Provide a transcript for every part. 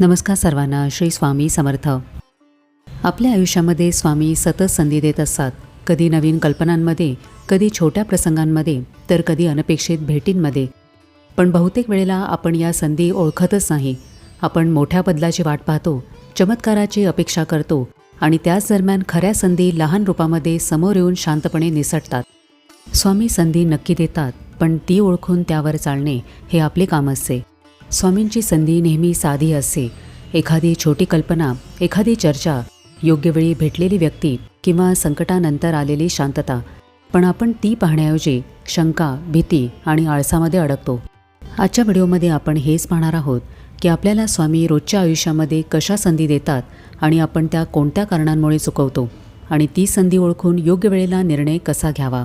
नमस्कार सर्वांना श्री स्वामी समर्थ. आपल्या आयुष्यामध्ये स्वामी सतत संधी देत असतात. कधी नवीन कल्पनांमध्ये कधी छोट्या प्रसंगांमध्ये तर कधी अनपेक्षित भेटींमध्ये. पण बहुतेक वेळेला आपण या संधी ओळखतच नाही. आपण मोठ्या बदलाची वाट पाहतो चमत्काराची अपेक्षा करतो आणि त्याच दरम्यान खऱ्या संधी लहान रूपामध्ये समोर येऊन शांतपणे निसटतात. स्वामी संधी नक्की देतात पण ती ओळखून त्यावर चालणे हे आपले काम असते. स्वामींची संधी नेहमी साधी असते. एखादी छोटी कल्पना एखादी चर्चा योग्य वेळी भेटलेली व्यक्ती किंवा संकटानंतर आलेली शांतता पण आपण ती पाहण्याऐवजी शंका भीती आणि आळसामध्ये अडकतो. आजच्या व्हिडिओमध्ये आपण हेच पाहणार आहोत की आपल्याला स्वामी रोजच्या आयुष्यामध्ये कशा संधी देतात आणि आपण त्या कोणत्या कारणांमुळे चुकवतो आणि ती संधी ओळखून योग्य वेळेला निर्णय कसा घ्यावा.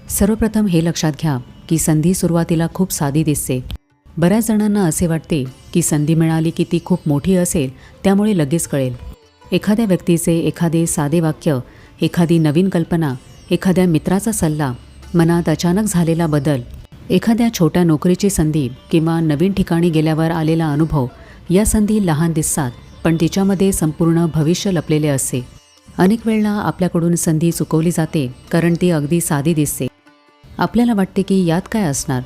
सर्वप्रथम हे लक्षात घ्या की संधी सुरुवातीला खूप साधी दिसते. बऱ्याच जणांना असे वाटते की संधी मिळाली की ती खूप मोठी असेल त्यामुळे लगेच कळेल. एखाद्या व्यक्तीचे एखादे साधे वाक्य एखादी नवीन कल्पना एखाद्या मित्राचा सल्ला मनात अचानक झालेला बदल एखाद्या छोट्या नोकरीची संधी किंवा नवीन ठिकाणी गेल्यावर आलेला अनुभव या संधी लहान दिसतात पण तिच्यामध्ये संपूर्ण भविष्य लपलेले असते. अनेक वेळेला आपल्याकडून संधी चुकवली जाते कारण ती अगदी साधी दिसते. आपल्याला वाटते की यात काय असणार?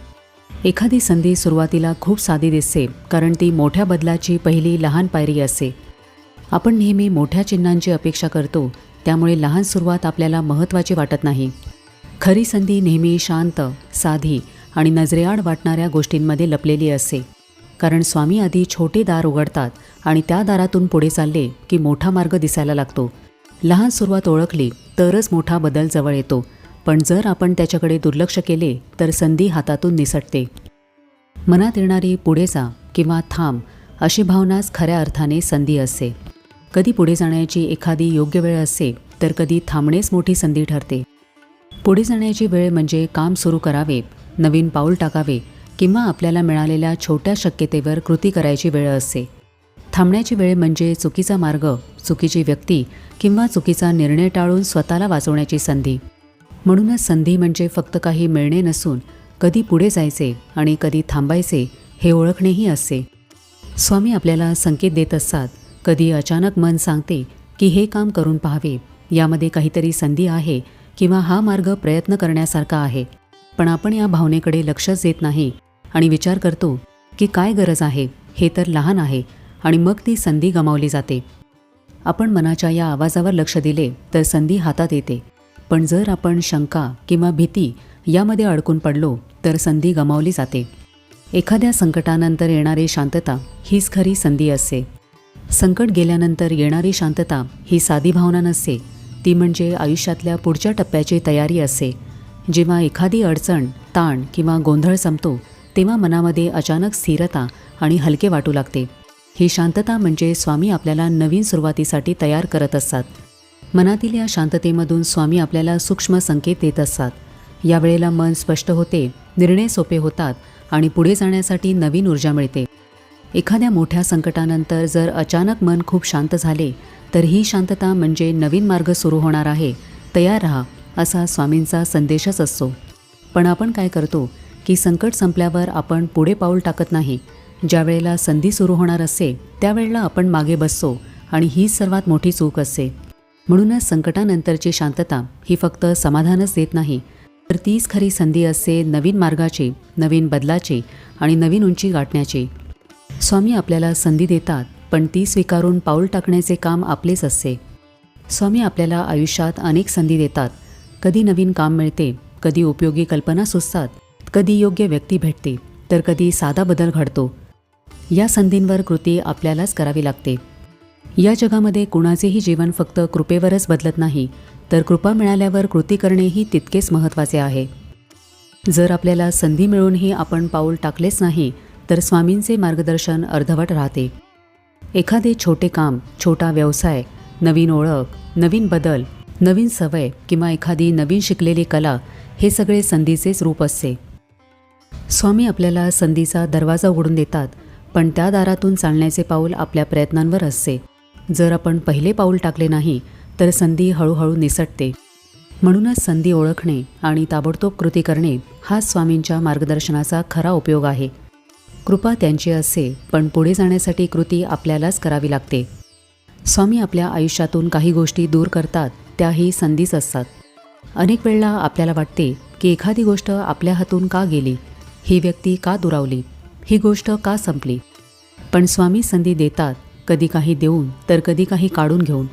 एखादी संधी सुरुवातीला खूप साधी दिसते कारण ती मोठ्या बदलाची पहिली लहान पायरी असते. आपण नेहमी मोठ्या चिन्हांची अपेक्षा करतो त्यामुळे लहान सुरुवात आपल्याला महत्त्वाची वाटत नाही. खरी संधी नेहमी शांत साधी आणि नजरेआड वाटणाऱ्या गोष्टींमध्ये लपलेली असते. कारण स्वामी आधी छोटे दार उघडतात आणि त्या दारातून पुढे चालले की मोठा मार्ग दिसायला लागतो. लहान सुरुवात ओळखली तरच मोठा बदल जवळ येतो. पण जर आपण त्याच्याकडे दुर्लक्ष केले तर संधी हातातून निसटते. मनात येणारी पुढे जा किंवा थांब अशी भावनाच खऱ्या अर्थाने संधी असते. कधी पुढे जाण्याची एखादी योग्य वेळ असते तर कधी थांबणेच मोठी संधी ठरते. पुढे जाण्याची वेळ म्हणजे काम सुरू करावे नवीन पाऊल टाकावे किंवा आपल्याला मिळालेल्या छोट्या शक्यतेवर कृती करायची वेळ असते. थांबण्याची वेळ म्हणजे चुकीचा मार्ग चुकीची व्यक्ती किंवा चुकीचा निर्णय टाळून स्वतःला वाचवण्याची संधी. म्हणूनच संधी म्हणजे फक्त काही मिळणे नसून कधी पुढे जायचे आणि कधी थांबायचे हे ओळखणेही असते. स्वामी आपल्याला संकेत देत असतात कधी अचानक मन सांगते की हे काम करून पाहावे यामध्ये काहीतरी संधी आहे किंवा हा मार्ग प्रयत्न करण्यासारखा आहे. पण आपण या भावनेकडे लक्षच देत नाही आणि विचार करतो की काय गरज आहे हे तर लहान आहे आणि मग ती संधी गमावली जाते. आपण मनाच्या या आवाजावर लक्ष दिले तर संधी हातात येते. पण जर आपण शंका किंवा भीती यामध्ये अडकून पडलो तर संधी गमावली जाते. एखाद्या संकटानंतर येणारी शांतता हीच खरी संधी असते. संकट गेल्यानंतर येणारी शांतता ही साधी भावना नसते. ती म्हणजे आयुष्यातल्या पुढच्या टप्प्याची तयारी असते. जेव्हा एखादी अडचण ताण किंवा गोंधळ संपतो तेव्हा मनामध्ये अचानक स्थिरता आणि हलके वाटू लागते. ही शांतता म्हणजे स्वामी आपल्याला नवीन सुरुवातीसाठी तयार करत असतात. मनातील या शांततेमधून स्वामी आपल्याला सूक्ष्म संकेत देत असतात. यावेळेला मन स्पष्ट होते निर्णय सोपे होतात आणि पुढे जाण्यासाठी नवीन ऊर्जा मिळते. एखाद्या मोठ्या संकटानंतर जर अचानक मन खूप शांत झाले तर ही शांतता म्हणजे नवीन मार्ग सुरू होणार आहे. तयार राहा असा स्वामींचा संदेशच असतो. पण आपण काय करतो की संकट संपल्यावर आपण पुढे पाऊल टाकत नाही. ज्यावेळेला संधी सुरू होणार असते त्यावेळेला आपण मागे बसतो आणि हीच सर्वात मोठी चूक असते. म्हणूनच संकटानंतरची शांतता ही फक्त समाधानच देत नाही. तर तीच खरी संधी असते नवीन मार्गाची नवीन बदलाची आणि नवीन उंची गाठण्याची. स्वामी आपल्याला संधी देतात पण ती स्वीकारून पाऊल टाकण्याचे काम आपलेच असते. स्वामी आपल्याला आयुष्यात अनेक संधी देतात. कधी नवीन काम मिळते कधी उपयोगी कल्पना सुचतात कधी योग्य व्यक्ती भेटते तर कधी साधा बदल घडतो. या संधींवर कृती आपल्यालाच करावी लागते. या जगामध्ये कुणाचेही जीवन फक्त कृपेवरच बदलत नाही तर कृपा मिळाल्यावर कृती करणेही तितकेच महत्त्वाचे आहे. जर आपल्याला संधी मिळूनही आपण पाऊल टाकलेच नाही तर स्वामींचे मार्गदर्शन अर्धवट राहते. एखादे छोटे काम छोटा व्यवसाय नवीन ओळख नवीन बदल नवीन सवय किंवा एखादी नवीन शिकलेली कला हे सगळे संधीचेच रूप असते. स्वामी आपल्याला संधीचा दरवाजा उघडून देतात पण त्या दारातून चालण्याचे पाऊल आपल्या प्रयत्नांवर असते. जर आपण पहिले पाऊल टाकले नाही तर संधी हळूहळू निसटते. म्हणूनच संधी ओळखणे आणि ताबडतोब कृती करणे हा स्वामींच्या मार्गदर्शनाचा खरा उपयोग आहे. कृपा त्यांची असे पण पुढे जाण्यासाठी कृती आपल्यालाच करावी लागते. स्वामी आपल्या आयुष्यातून काही गोष्टी दूर करतात त्याही संधीच असतात. अनेक वेळेला आपल्याला वाटते की एखादी गोष्ट आपल्या हातून का गेली? ही व्यक्ती का दुरावली? ही गोष्ट का संपली? पण स्वामी संधी देतात कधी काही देऊन तर कधी काही काढून घेऊन.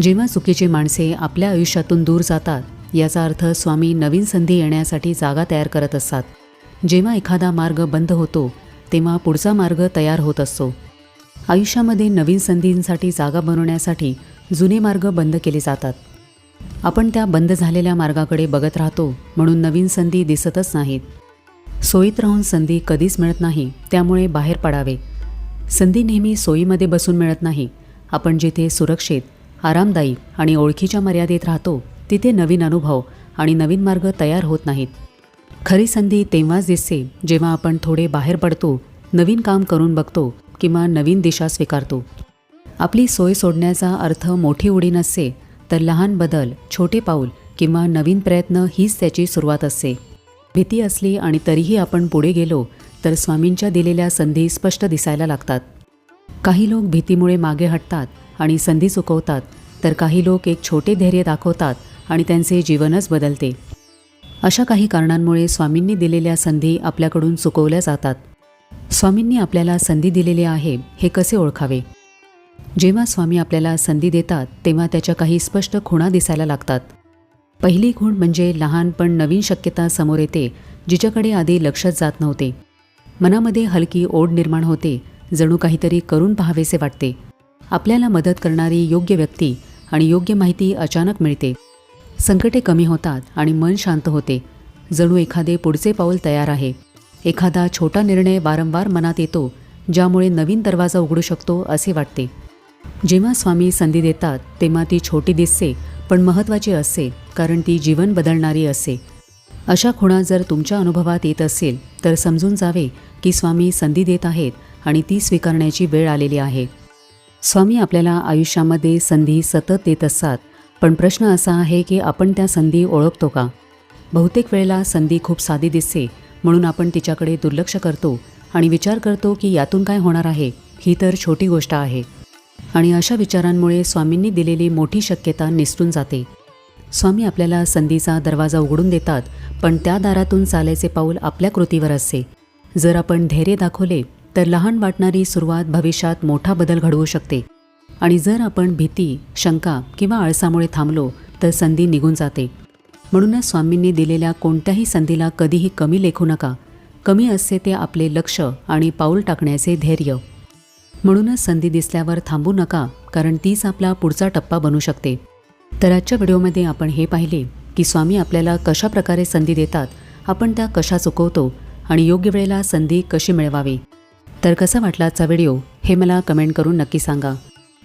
जेव्हा चुकीची माणसे आपल्या आयुष्यातून दूर जातात याचा अर्थ स्वामी नवीन संधी येण्यासाठी जागा तयार करत असतात. जेव्हा एखादा मार्ग बंद होतो तेव्हा पुढचा मार्ग तयार होत असतो. आयुष्यामध्ये नवीन संधींसाठी जागा बनवण्यासाठी जुने मार्ग बंद केले जातात. आपण त्या बंद झालेल्या मार्गाकडे बघत राहतो म्हणून नवीन संधी दिसतच नाहीत. सोयीत राहून संधी कधीच मिळत नाही त्यामुळे बाहेर पडावे. संधी नेहमी सोयीमध्ये बसून मिळत नाही. आपण जिथे सुरक्षित आरामदायी आणि ओळखीच्या मर्यादेत राहतो तिथे नवीन अनुभव आणि नवीन मार्ग तयार होत नाहीत. खरी संधी तेव्हाच दिसते जेव्हा आपण थोडे बाहेर पडतो नवीन काम करून बघतो किंवा नवीन दिशा स्वीकारतो. आपली सोय सोडण्याचा अर्थ मोठी उडी नसते तर लहान बदल छोटे पाऊल किंवा नवीन प्रयत्न हीच त्याची सुरुवात असते. भीती असली आणि तरीही आपण पुढे गेलो तर स्वामींच्या दिलेल्या संधी स्पष्ट दिसायला लागतात. काही लोक भीतीमुळे मागे हटतात आणि संधी चुकवतात तर काही लोक एक छोटे धैर्य दाखवतात आणि त्यांचे जीवनच बदलते. अशा काही कारणांमुळे स्वामींनी दिलेल्या संधी आपल्याकडून चुकवल्या जातात. स्वामींनी आपल्याला संधी दिलेली आहे हे कसे ओळखावे? जेव्हा स्वामी आपल्याला संधी देतात तेव्हा त्याच्या काही स्पष्ट खुणा दिसायला लागतात. पहिली खूण म्हणजे लहान पण नवीन शक्यता समोर येते जिच्याकडे आधी लक्षच जात नव्हते. मनामध्ये हलकी ओढ निर्माण होते जणू काहीतरी करून पाहावेसे वाटते. आपल्याला मदत करणारी योग्य व्यक्ती आणि योग्य माहिती अचानक मिळते. संकटे कमी होतात आणि मन शांत होते. जणू एखादे पुढचे पाऊल तयार आहे. एखादा छोटा निर्णय वारंवार मनात येतो ज्यामुळे नवीन दरवाजा उघडू शकतो असे वाटते. जेव्हा स्वामी संधी देतात तेव्हा ती छोटी दिसते पण महत्त्वाची असते कारण ती जीवन बदलणारी असते. अशा खुणा जर तुमच्या अनुभवात येत असेल तर समजून जावे की स्वामी संधी देत आहेत आणि ती स्वीकारण्याची वेळ आलेली आहे. स्वामी आपल्याला आयुष्यामध्ये संधी सतत देत असतात पण प्रश्न असा आहे की आपण त्या संधी ओळखतो का? बहुतेक वेळेला संधी खूप साधी दिसते म्हणून आपण तिच्याकडे दुर्लक्ष करतो आणि विचार करतो की यातून काय होणार आहे ही तर छोटी गोष्ट आहे. आणि अशा विचारांमुळे स्वामींनी दिलेली मोठी शक्यता निसटून जाते. स्वामी आपल्याला संधीचा दरवाजा उघडून देतात पण त्या दारातून चालायचे पाऊल आपल्या कृतीवर असते. जर आपण धैर्य दाखवले तर लहान वाटणारी सुरुवात भविष्यात मोठा बदल घडवू शकते. आणि जर आपण भीती शंका किंवा आळसामुळे थांबलो तर संधी निघून जाते. म्हणूनच स्वामींनी दिलेल्या कोणत्याही संधीला कधीही कमी लेखू नका. कमी असते ते आपले लक्ष आणि पाऊल टाकण्याचे धैर्य. म्हणूनच संधी दिसल्यावर थांबू नका कारण तीच आपला पुढचा टप्पा बनू शकते. तर आजच्या व्हिडिओमध्ये आपण हे पाहिले की स्वामी आपल्याला कशा प्रकारे संधी देतात आपण त्या कशा चुकवतो आणि योग्य वेळेला संधी कशी मिळवावी. तर कसा वाटला आजचा व्हिडिओ हे मला कमेंट करून नक्की सांगा.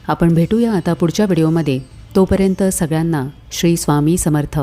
आपण भेटूया आता पुढच्या व्हिडिओमध्ये. तोपर्यंत सगळ्यांना श्री स्वामी समर्थ.